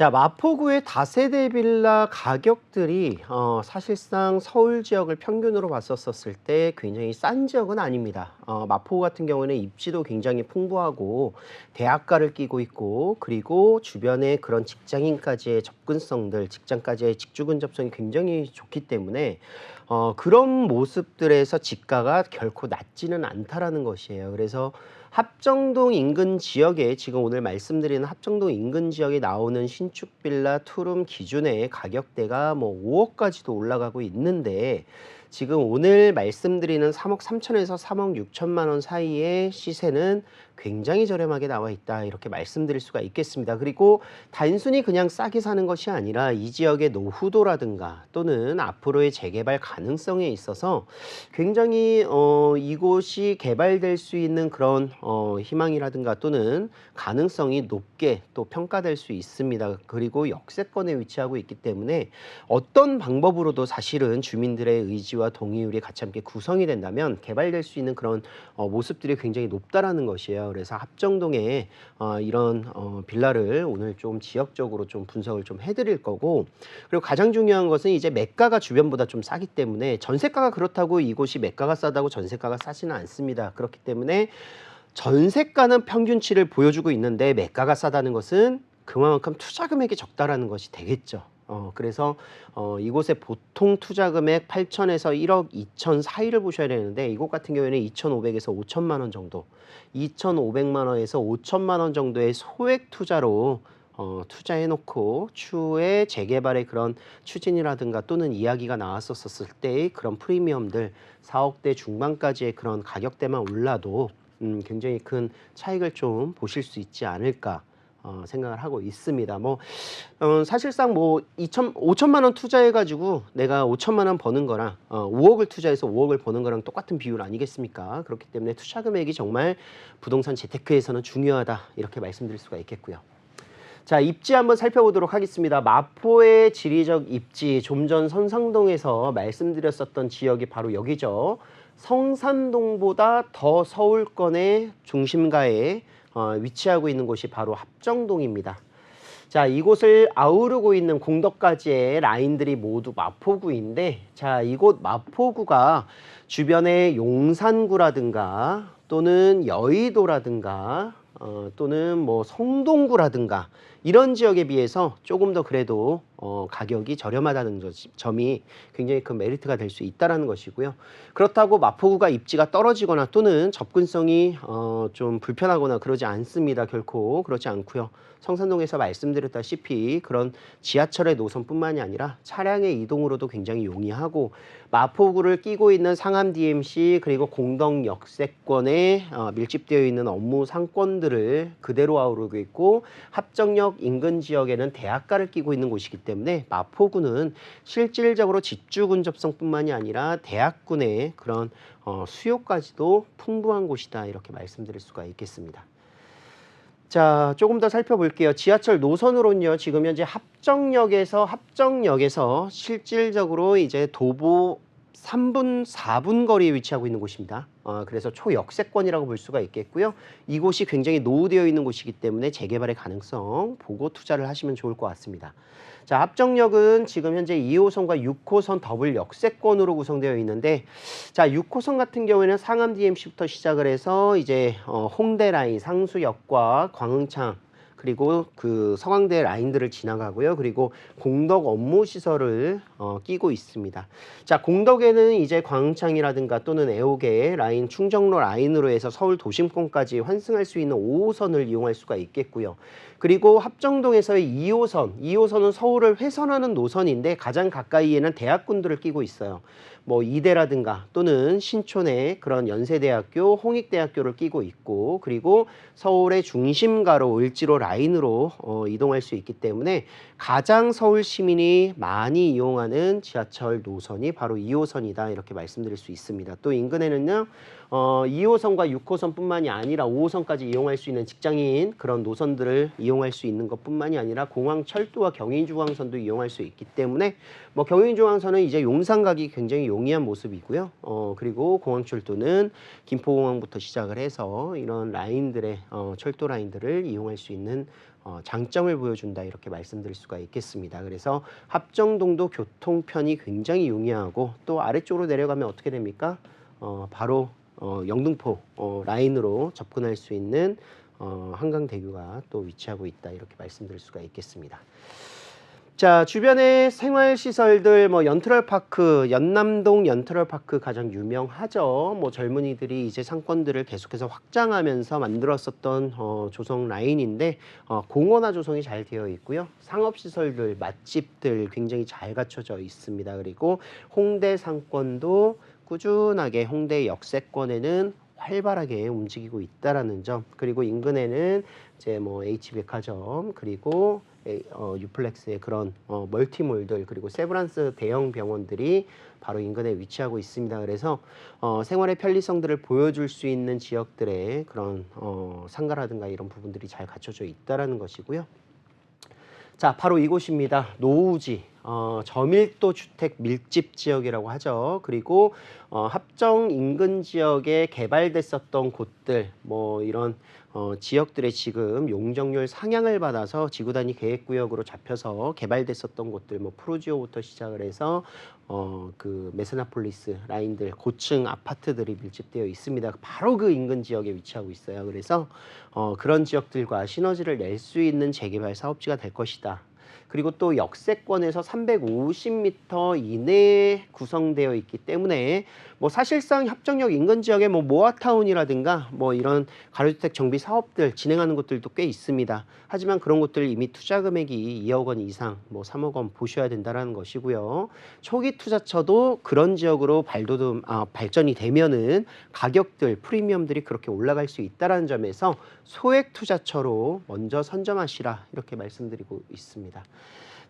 자, 마포구의 다세대 빌라 가격들이 어, 사실상 서울 지역을 평균으로 봤었을 때 굉장히 싼 지역은 아닙니다. 어, 마포구 같은 경우에는 입지도 굉장히 풍부하고 대학가를 끼고 있고 그리고 주변에 그런 직장인까지의 접근성들, 직장까지의 직주 근접성이 굉장히 좋기 때문에 어, 그런 모습들에서 지가가 결코 낮지는 않다라는 것이에요. 그래서 합정동 인근 지역에 지금 오늘 말씀드리는 합정동 인근 지역에 나오는 신축 빌라 투룸 기준의 가격대가 뭐 5억까지도 올라가고 있는데 지금 오늘 말씀드리는 3억 3천에서 3억 6천만 원 사이의 시세는 굉장히 저렴하게 나와 있다 이렇게 말씀드릴 수가 있겠습니다. 그리고 단순히 그냥 싸게 사는 것이 아니라 이 지역의 노후도라든가 또는 앞으로의 재개발 가능성에 있어서 굉장히 어, 이곳이 개발될 수 있는 그런 어, 희망이라든가 또는 가능성이 높게 또 평가될 수 있습니다. 그리고 역세권에 위치하고 있기 때문에 어떤 방법으로도 사실은 주민들의 의지와 동의율이 같이 함께 구성이 된다면 개발될 수 있는 그런 어, 모습들이 굉장히 높다라는 것이에요. 그래서 합정동에 어, 이런 어, 빌라를 오늘 좀 지역적으로 좀 분석을 좀 해드릴 거고 그리고 가장 중요한 것은 이제 매가가 주변보다 좀 싸기 때문에 전세가가 그렇다고 이곳이 매가가 싸다고 전세가가 싸지는 않습니다. 그렇기 때문에 전세가는 평균치를 보여주고 있는데 매가가 싸다는 것은 그만큼 투자 금액이 적다라는 것이 되겠죠. 어, 그래서 어, 이곳의 보통 투자 금액 8천에서 1억 2천 사이를 보셔야 되는데 이곳 같은 경우에는 2,500에서 5천만 원 정도, 2,500만 원에서 5천만 원 정도의 소액 투자로 어, 투자해놓고 추후에 재개발의 그런 추진이라든가 또는 이야기가 나왔었을 때의 그런 프리미엄들 4억대 중반까지의 그런 가격대만 올라도 음, 굉장히 큰 차익을 좀 보실 수 있지 않을까 어, 생각을 하고 있습니다. 뭐 어, 사실상 뭐 2천 5천만 원 투자해가지고 내가 5천만 원 버는 거랑 어, 5억을 투자해서 5억을 버는 거랑 똑같은 비율 아니겠습니까? 그렇기 때문에 투자 금액이 정말 부동산 재테크에서는 중요하다 이렇게 말씀드릴 수가 있겠고요. 자 입지 한번 살펴보도록 하겠습니다. 마포의 지리적 입지 좀 전 선상동에서 말씀드렸었던 지역이 바로 여기죠. 성산동보다 더 서울권의 중심가에 어, 위치하고 있는 곳이 바로 합정동입니다. 자, 이곳을 아우르고 있는 공덕까지의 라인들이 모두 마포구인데, 자, 이곳 마포구가 주변에 용산구라든가 또는 여의도라든가 어, 또는 뭐 성동구라든가 이런 지역에 비해서 조금 더 그래도 어, 가격이 저렴하다는 저- 점이 굉장히 큰 메리트가 될 수 있다라는 것이고요. 그렇다고 마포구가 입지가 떨어지거나 또는 접근성이 어, 좀 불편하거나 그러지 않습니다. 결코 그렇지 않고요. 성산동에서 말씀드렸다시피 그런 지하철의 노선뿐만이 아니라 차량의 이동으로도 굉장히 용이하고 마포구를 끼고 있는 상암 DMC 그리고 공덕 역세권에 어, 밀집되어 있는 업무 상권들을 그대로 아우르고 있고 합정역 인근 지역에는 대학가를 끼고 있는 곳이기 때문에 마포구는 실질적으로 집주 근접성뿐만이 아니라 대학군의 그런 어, 수요까지도 풍부한 곳이다 이렇게 말씀드릴 수가 있겠습니다. 자, 조금 더 살펴볼게요. 지하철 노선으로는요, 지금 현재 합정역에서, 합정역에서 실질적으로 이제 도보 3분, 4분 거리에 위치하고 있는 곳입니다. 어, 그래서 초역세권이라고 볼 수가 있겠고요. 이곳이 굉장히 노후되어 있는 곳이기 때문에 재개발의 가능성 보고 투자를 하시면 좋을 것 같습니다. 자, 합정역은 지금 현재 2호선과 6호선 더블 역세권으로 구성되어 있는데, 자, 6호선 같은 경우에는 상암 DMC부터 시작을 해서 이제 어, 홍대 라인, 상수역과 광흥창 그리고 그 서강대 라인들을 지나가고요. 그리고 공덕 업무 시설을 어, 끼고 있습니다. 자, 공덕에는 이제 광흥창이라든가 또는 애호계 라인, 충정로 라인으로 해서 서울 도심권까지 환승할 수 있는 5호선을 이용할 수가 있겠고요. 그리고 합정동에서의 2호선, 2호선은 서울을 회선하는 노선인데 가장 가까이에는 대학군들을 끼고 있어요. 뭐 이대라든가 또는 신촌의 그런 연세대학교, 홍익대학교를 끼고 있고 그리고 서울의 중심가로 을지로 라인 으로 어, 이동할 수 있기 때문에 가장 서울 시민이 많이 이용하는 지하철 노선이 바로 2호선이다 이렇게 말씀드릴 수 있습니다. 또 인근에는요. 어, 2호선과 6호선뿐만이 아니라 5호선까지 이용할 수 있는 직장인 그런 노선들을 이용할 수 있는 것뿐만이 아니라 공항 철도와 경인중앙선도 이용할 수 있기 때문에 뭐 경인중앙선은 이제 용산 가기 굉장히 용이한 모습이고요. 어, 그리고 공항 철도는 김포공항부터 시작을 해서 이런 라인들의 어, 철도 라인들을 이용할 수 있는 어, 장점을 보여준다 이렇게 말씀드릴 수가 있겠습니다. 그래서 합정동도 교통편이 굉장히 용이하고 또 아래쪽으로 내려가면 어떻게 됩니까? 어, 바로 어, 영등포 어, 라인으로 접근할 수 있는 어, 한강대교가 또 위치하고 있다 이렇게 말씀드릴 수가 있겠습니다. 자 주변에 생활시설들 뭐 연트럴파크 연남동 연트럴파크 가장 유명하죠. 뭐 젊은이들이 이제 상권들을 계속해서 확장하면서 만들었었던 어, 조성 라인인데 어, 공원화 조성이 잘 되어 있고요. 상업시설들 맛집들 굉장히 잘 갖춰져 있습니다. 그리고 홍대 상권도 꾸준하게 홍대 역세권에는 활발하게 움직이고 있다라는 점 그리고 인근에는 이제 뭐 H백화점 그리고 에- 어, 유플렉스의 그런 어, 멀티몰들 그리고 세브란스 대형 병원들이 바로 인근에 위치하고 있습니다. 그래서 어, 생활의 편리성들을 보여줄 수 있는 지역들의 그런 어, 상가라든가 이런 부분들이 잘 갖춰져 있다라는 것이고요. 자, 바로 이곳입니다. 노우지. 어, 저밀도 주택 밀집 지역이라고 하죠. 그리고 어, 합정 인근 지역에 개발됐었던 곳들, 뭐 이런 어, 지역들의 지금 용적률 상향을 받아서 지구 단위 계획 구역으로 잡혀서 개발됐었던 곳들, 뭐 프로지오부터 시작을 해서 어, 그 메스나폴리스 라인들 고층 아파트들이 밀집되어 있습니다. 바로 그 인근 지역에 위치하고 있어요. 그래서 어, 그런 지역들과 시너지를 낼 수 있는 재개발 사업지가 될 것이다. 그리고 또 역세권에서 350m 이내에 구성되어 있기 때문에 뭐 사실상 협정역 인근 지역에 뭐 모아타운이라든가 뭐 이런 가로주택 정비 사업들 진행하는 곳들도 꽤 있습니다. 하지만 그런 곳들 이미 투자 금액이 2억 원 이상, 뭐 3억 원 보셔야 된다라는 것이고요. 초기 투자처도 그런 지역으로 발돋움 아, 발전이 되면은 가격들 프리미엄들이 그렇게 올라갈 수 있다라는 점에서 소액 투자처로 먼저 선점하시라 이렇게 말씀드리고 있습니다.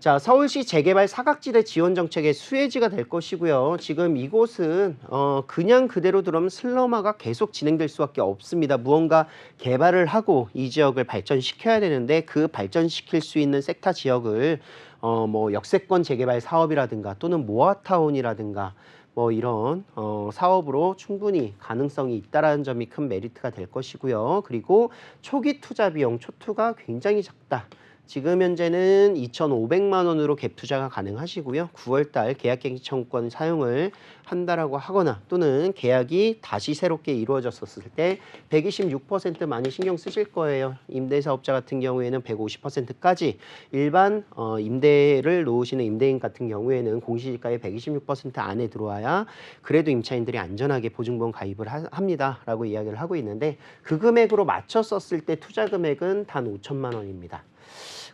자, 서울시 재개발 사각지대 지원 정책의 수혜지가 될 것이고요. 지금 이곳은 어, 그냥 그대로 들어오면 슬럼화가 계속 진행될 수밖에 없습니다. 무언가 개발을 하고 이 지역을 발전시켜야 되는데 그 발전시킬 수 있는 섹터 지역을 어, 뭐 역세권 재개발 사업이라든가 또는 모아타운이라든가 뭐 이런 어, 사업으로 충분히 가능성이 있다라는 점이 큰 메리트가 될 것이고요. 그리고 초기 투자 비용 초투가 굉장히 작다. 지금 현재는 2,500만 원으로 갭 투자가 가능하시고요. 9월 달 계약갱신 청구권 사용을 한다라고 하거나 또는 계약이 다시 새롭게 이루어졌었을 때 126% 많이 신경 쓰실 거예요. 임대사업자 같은 경우에는 150%까지 일반 어, 임대를 놓으시는 임대인 같은 경우에는 공시지가의 126% 안에 들어와야 그래도 임차인들이 안전하게 보증보험 가입을 하- 합니다라고 이야기를 하고 있는데 그 금액으로 맞췄었을 때 투자 금액은 단 5천만 원입니다.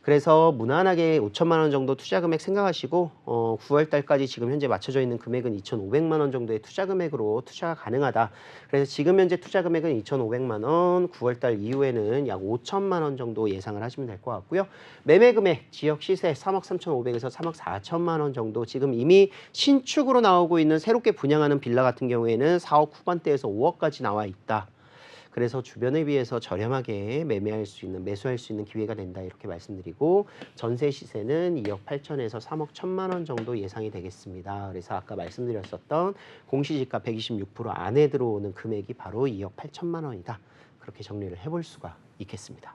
그래서 무난하게 5천만 원 정도 투자 금액 생각하시고 어, 9월 달까지 지금 현재 맞춰져 있는 금액은 2,500만 원 정도의 투자 금액으로 투자가 가능하다. 그래서 지금 현재 투자 금액은 2,500만 원, 9월 달 이후에는 약 5천만 원 정도 예상을 하시면 될 것 같고요. 매매 금액 지역 시세 3억 3,500에서 3억 4천만 원 정도 지금 이미 신축으로 나오고 있는 새롭게 분양하는 빌라 같은 경우에는 4억 후반대에서 5억까지 나와 있다. 그래서 주변에 비해서 저렴하게 매매할 수 있는 매수할 수 있는 기회가 된다 이렇게 말씀드리고 전세 시세는 2억 8천에서 3억 1천만 원 정도 예상이 되겠습니다. 그래서 아까 말씀드렸었던 공시지가 126% 안에 들어오는 금액이 바로 2억 8천만 원이다. 그렇게 정리를 해볼 수가 있겠습니다.